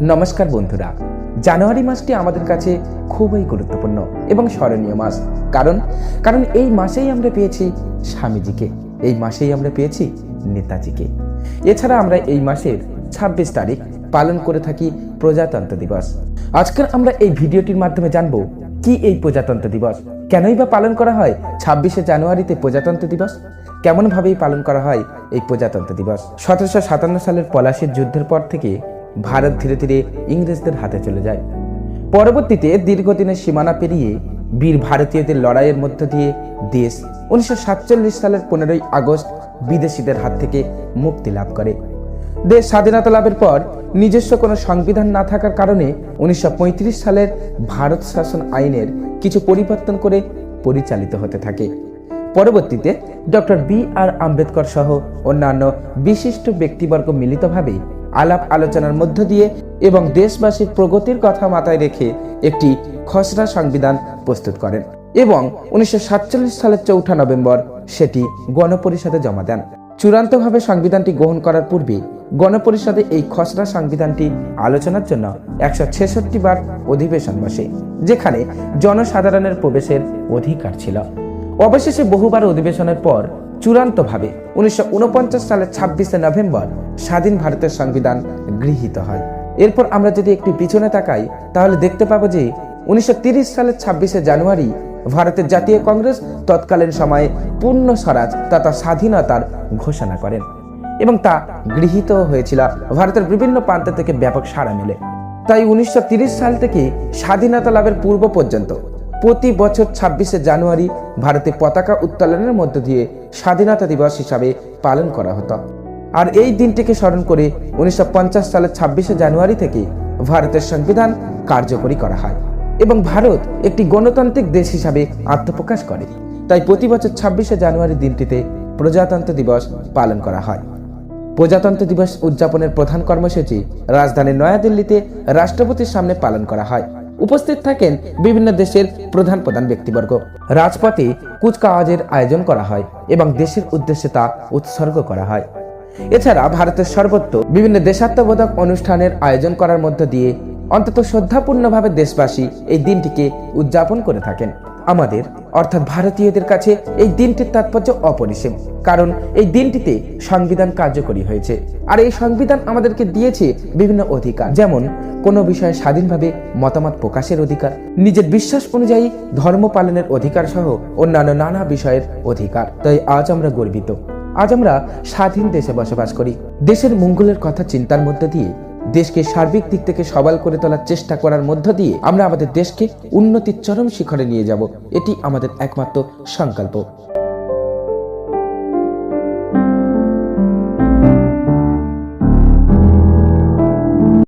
নমস্কার বন্ধুরা, জানুয়ারি মাসটি আমাদের কাছে খুবই গুরুত্বপূর্ণ এবং স্মরণীয় মাস। কারণ কারণ এই মাসেই আমরা পেয়েছি স্বামীজিকে, এই মাসেই আমরা পেয়েছি নেতাজিকে। এছাড়া আমরা এই মাসের ছাব্বিশ তারিখ পালন করে থাকি প্রজাতন্ত্র দিবস। আজকের আমরা এই ভিডিওটির মাধ্যমে জানব, কি এই প্রজাতন্ত্র দিবস? কেনই বা পালন করা হয় ছাব্বিশে জানুয়ারিতে প্রজাতন্ত্র দিবস? কেমনভাবেই পালন করা হয় এই প্রজাতন্ত্র দিবস? সতেরোশো সাতান্ন সালের পলাশির যুদ্ধের পর থেকে ভারত ধীরে ধীরে ইংরেজদের হাতে চলে যায়। পরবর্তীতে দীর্ঘদিনের সীমানা পেরিয়ে বীর ভারতীয়দের লড়াইয়ের মধ্য দিয়ে দেশ উনিশশো সাতচল্লিশ সালের পনেরোই আগস্ট বিদেশিদের হাত থেকে মুক্তি লাভ করে। দেশ স্বাধীনতা লাভের পর নিজস্ব কোনো সংবিধান না থাকার কারণে উনিশশো পঁয়ত্রিশ সালের ভারত শাসন আইনের কিছু পরিবর্তন করে পরিচালিত হতে থাকে। পরবর্তীতে ডক্টর বি আর আম্বেদকর সহ অন্যান্য বিশিষ্ট ব্যক্তিবর্গ মিলিতভাবে আলাপ আলোচনার মধ্য দিয়ে এবং দেশবাসীর প্রগতির কথা মাথায় রেখে একটি খসড়া সংবিধান প্রস্তুত করেন এবং উনিশশো সালের চৌঠা নভেম্বর সেটি গণপরিষদে জমা দেন। চূড়ান্তভাবে সংবিধানটি গ্রহণ করার পূর্বে গণপরিষদে এই খসড়া সংবিধানটি আলোচনার জন্য একশো ছেষট্টি বার অধিবেশন বসে, যেখানে জনসাধারণের প্রবেশের অধিকার ছিল। অবশেষে বহুবার অধিবেশনের পর চূড়ান্তভাবে উনিশশো সালের ছাব্বিশে নভেম্বর স্বাধীন ভারতের সংবিধান গৃহীত হয়। এরপর আমরা যদি একটু পিছনে তাকাই, তাহলে দেখতে পাবো যে উনিশশো সালের ছাব্বিশে জানুয়ারি ভারতের জাতীয় কংগ্রেস তৎকালীন সময়ে পূর্ণ স্বরাজ তথা স্বাধীনতার ঘোষণা করেন এবং তা গৃহীত হয়েছিল। ভারতের বিভিন্ন প্রান্ত থেকে ব্যাপক সাড়া মেলে। তাই উনিশশো সাল থেকে স্বাধীনতা লাভের পূর্ব পর্যন্ত প্রতি বছর ছাব্বিশে জানুয়ারি ভারতে পতাকা উত্তোলনের মধ্য দিয়ে স্বাধীনতা দিবস হিসাবে পালন করা হতো। আর এই দিনটিকে স্মরণ করে উনিশশো পঞ্চাশ সালের ছাব্বিশে জানুয়ারি থেকে ভারতের সংবিধান কার্যকরী করা হয় এবং ভারত একটি গণতান্ত্রিক দেশ হিসাবে আত্মপ্রকাশ করে। তাই প্রতি বছর ছাব্বিশে জানুয়ারি দিনটিতে প্রজাতন্ত্র দিবস পালন করা হয়। প্রজাতন্ত্র দিবস উদযাপনের প্রধান কর্মসূচি রাজধানী নয়াদিল্লিতে রাষ্ট্রপতির সামনে পালন করা হয়। উপস্থিত থাকেন বিভিন্ন দেশের প্রধান প্রধান ব্যক্তিবর্গ। রাজপথে কুচকাওয়াজের আয়োজন করা হয় এবং দেশের উদ্দেশ্যে তা উৎসর্গ করা হয়। এছাড়া ভারতের সর্বত্র বিভিন্ন দেশাত্মবোধক অনুষ্ঠানের আয়োজন করার মধ্য দিয়ে অন্তত শ্রদ্ধাপূর্ণভাবে দেশবাসী এই দিনটিকে উদযাপন করে থাকেন। আমাদের, অর্থাৎ ভারতীয়দের কাছে এই দিনটির তাৎপর্য অপরিসীম, কারণ এই দিনটিতে সংবিধান কার্যকরী হয়েছে। আর এই সংবিধান আমাদেরকে দিয়েছে বিভিন্ন অধিকার, যেমন কোনো বিষয়ে স্বাধীনভাবে মতামত প্রকাশের অধিকার, নিজের বিশ্বাস অনুযায়ী ধর্ম পালনের অধিকার সহ অন্যান্য নানা বিষয়ের অধিকার। তাই আজ আমরা গর্বিত। আজ আমরা স্বাধীন দেশে বসবাস করি। দেশের মঙ্গলের কথা চিন্তার মধ্যে দিয়ে দেশকে সার্বিক দিক থেকে সবাল করে তোলার চেষ্টা করার মধ্য দিয়ে আমরা আমাদের দেশকে উন্নতির চরম শিখরে নিয়ে যাব। এটি আমাদের একমাত্র সংকল্প।